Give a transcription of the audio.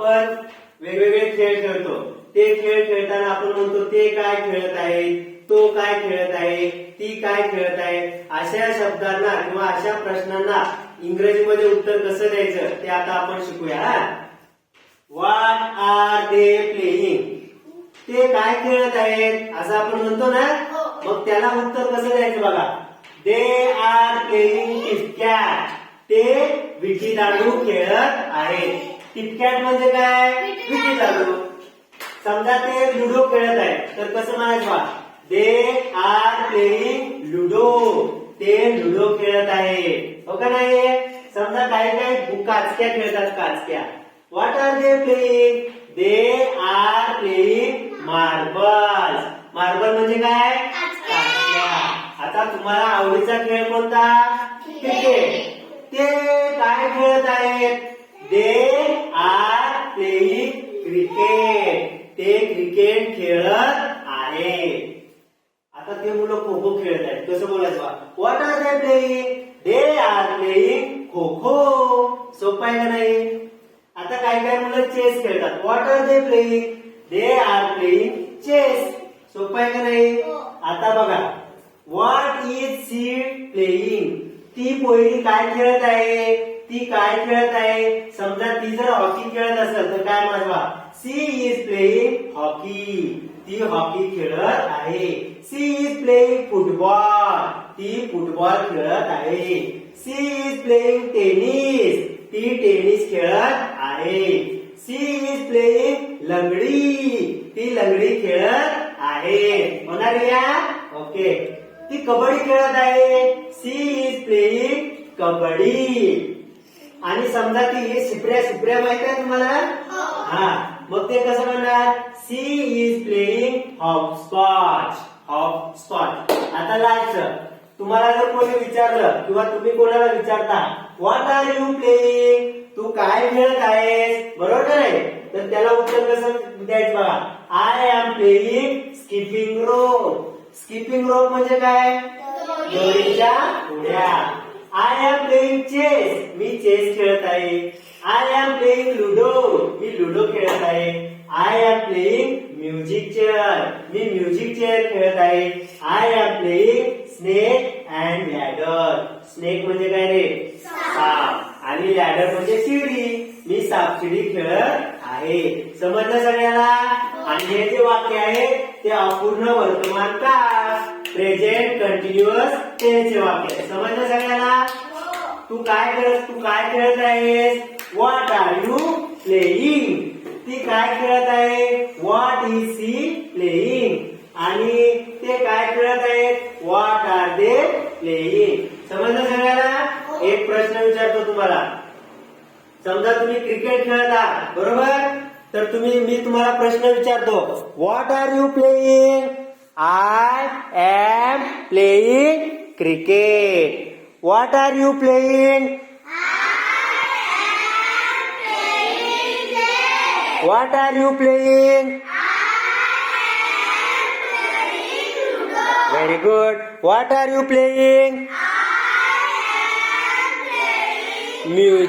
आपण वेगवेगळे खेळ खेळतो. ते खेळ खेळताना आपण म्हणतो ते काय खेळत आहे? तो काय खेळत आहे? ती काय खेळत आहे? अशा शब्दांना किंवा अशा प्रश्नांना इंग्रजीमध्ये उत्तर कसं द्यायचं ते आता आपण शिकूया व्हॉट आर दे प्लेइंग ते काय खेळत आहेत? असं आपण म्हणतो ना? मग त्याला उत्तर कसं द्यायचं बघा? दे आर प्लेइंग टिपकॅट ते विटी दांडू खेळत आहेत. टिपकॅट म्हणजे काय? विटी दांडू समजा ते लुडो खेळत आहेत तर कसं म्हणायचं बा? They are playing ludo. ते लुडो खेळत आहे. हो का नाही? समजा काही काही काचक्या खेळतात काचक्या. What are they playing they are playing marble. Marble म्हणजे काय? आता तुम्हाला आवडीचा खेळ कोणता? क्रिकेट. ते काय खेळत आहेत? दे क्रिकेट खेळत आहेत आता ते मुलं खो खो खेळत आहेत. कसं बोलायचं what are they playing they are playing kho kho सोपं आहे का नाही? आता काय काय मुलं चेस खेळतात? What are they playing they are playing chess सोपं आहे का नाही? आता बघा. व्हॉट इज सी प्लेइंग ती पोयरी काय खेळत आहे? ती काय खेळत आहे? समजा ती जर हॉकी खेळत असेल तर काय म्हणवा? She is playing hockey. ती हॉकी खेळत आहे. She is playing football. ती फुटबॉल खेळत आहे. She is playing tennis. ती टेनिस खेळत आहे. सी इज प्लेईंग लंगडी. ती लंगडी खेळत आहे. होणार या? ओके. ती कबड्डी खेळत आहे. She is playing kabaddi. आणि समजा ती हे शिपऱ्या शिपऱ्या माहीत आहे तुम्हाला? हा. मग ते कसं म्हणणार? She is playing hopscotch hopscotch आता लास्ट तुम्हाला जर कोणी विचारलं किंवा तुम्ही कोणाला विचारता व्हॉट आर यू प्लेइंग तू काय खेळत आहेस? बरोबर नाही? तर त्याला उत्तर कसं द्यायचं बघा. I am playing skipping rope skipping rope म्हणजे काय? दोरीच्या उड्या. आय एम प्लेइंग चेस मी चेस खेळत आहे. आय एम प्लेइंग लुडो मी लुडो खेळत आहे. I am playing music chair me music chair खेळत आहे. I am playing snake and ladder snake म्हणजे काय रे? साप. आणि लॅडर म्हणजे शिडी. मी सापशिडी खेळत आहे. समजलं सगळ्याला आणि हे जे वाक्य आहे ते अपूर्ण वर्तमान काळ प्रेझेंट कंटिन्युअस टेन्सचे वाक्य आहे. समजलं तू काय करत तू काय खेळत आहेस? व्हॉट आर यू प्लेईंग ती काय खेळत आहे? व्हॉट इज सी प्लेईंग आणि ते काय खेळत आहेत? व्हॉट आर दे प्लेईंग समजलं सगळ्याला एक प्रश्न विचारतो तुम्हाला. समजा तुम्ही क्रिकेट खेळता बरोबर? तर तुम्ही मी तुम्हाला प्रश्न विचारतो. What are you playing I am playing cricket What are you playing? playing what are you playing? playing Very good. What are you playing? playing music.